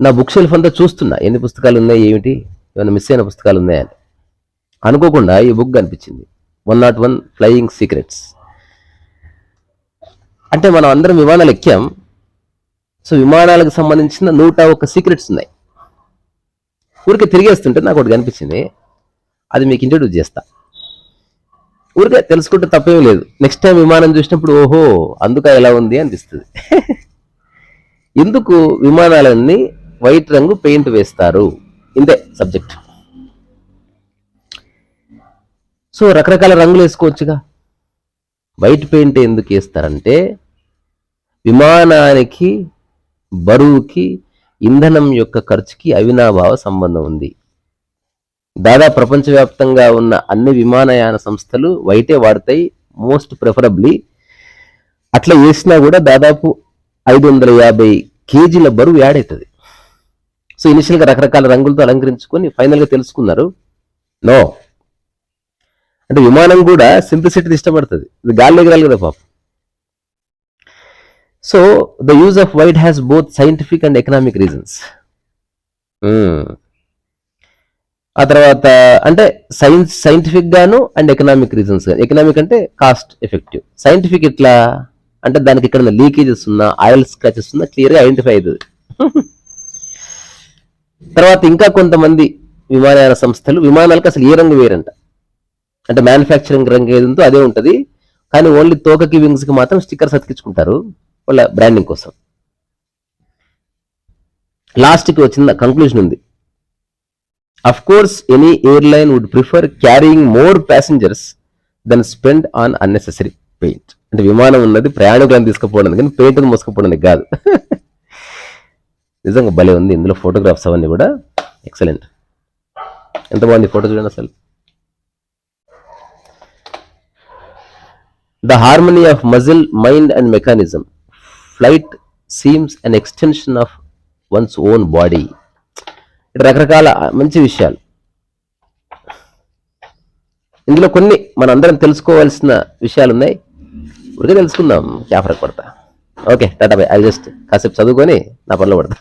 నా book shelf అంతా చూస్తున్నా. ఎన్ని పుస్తకాలు ఉన్నాయి ఏమిటి? ఏమైనా మిస్ అయిన పుస్తకాలు ఉన్నాయని అనుకోకుండా ఈ బుక్ కనిపించింది. One not one flying secrets అంటే మనం అందరం విమానాలు ఎక్కాం సో విమానాలకు సంబంధించిన నూట ఒక్క సీక్రెట్స్ ఉన్నాయి. ఊరికే తిరిగేస్తుంటే నాకు ఒకటి కనిపించింది. అది మీకు ఇంట్రడ్యూస్ చేస్తా. ఊరికే తెలుసుకుంటే తప్పేం లేదు. నెక్స్ట్ టైం విమానం చూసినప్పుడు ఓహో అందుక ఎలా ఉంది అనిపిస్తుంది. ఎందుకు విమానాలన్నీ వైట్ రంగు పెయింట్ వేస్తారు. ఇంతే సబ్జెక్ట్. సో రకరకాల రంగులు వేసుకోవచ్చుగా. వైట్ పెయింట్ ఎందుకు వేస్తారంటే విమానానికి బరువుకి ఇంధనం యొక్క ఖర్చుకి అవినాభావ సంబంధం ఉంది. దాదాపు ప్రపంచవ్యాప్తంగా ఉన్న అన్ని విమానయాన సంస్థలు వైటే వాడతాయి మోస్ట్ ప్రిఫరబ్లీ. అట్లా వేసినా కూడా దాదాపు ఐదు వందల యాభై కేజీల బరువు యాడ్ అవుతుంది. సో ఇనిషియల్గా రకరకాల రంగులతో అలంకరించుకొని ఫైనల్గా తెలుసుకున్నారు. నో అంటే విమానం కూడా సింప్లిసిటీ ఇష్టపడుతుంది. ఇది గాలి ఎగరాలి కదా పాపం. So the use of white has both scientific and economic reasons ఆ తర్వాత అంటే సైన్స్ సైంటిఫిక్ గాను అండ్ ఎకనామిక్ రీజన్స్ ఎకనామిక్ అంటే కాస్ట్ ఎఫెక్టివ్ సైంటిఫిక్ ఎట్లా? అంటే దానికి ఇక్కడ లీకేజెస్ ఉన్నా ఆయిల్ స్క్రాచెస్ ఉన్నా క్లియర్గా ఐడెంటిఫై అవుతుంది తర్వాత ఇంకా కొంతమంది విమానయాన సంస్థలు విమానాలకు అసలు ఏ రంగు వేరంట. అంటే మ్యానుఫ్యాక్చరింగ్ రంగు ఏది ఉందో అదే ఉంటుంది. కానీ ఓన్లీ తోకకి వింగ్స్కి మాత్రం స్టిక్కర్స్ అతికించుకుంటారు వాళ్ళ బ్రాండింగ్ కోసం. లాస్ట్కి వచ్చిన కంక్లూజన్ ఉంది. Of course any airline would prefer carrying more passengers than spend on unnecessary paint అంటే విమానం ఉన్నది ప్రయాణికులను తీసుకుపోవడానికి కానీ పెయింట్ మోసుకుపోవడానికి కాదు. నిజంగా భలే ఉంది. ఇందులో ఫోటోగ్రాఫ్స్ అవన్నీ కూడా ఎక్సలెంట్ ఎంత బాగుంది ఫోటో చూడండి అసలు. The harmony of muscle mind and mechanism flight seems an extension of one's own body రకరకాల మంచి విషయాలు. ఇందులో కొన్ని మనందరం తెలుసుకోవాల్సిన విషయాలు ఉన్నాయి. ఊరికే తెలుసుకుందాం. క్యా పడతా. Okay tata bye I just కాసేపు చదువుకొని నా పనిలో పడతా.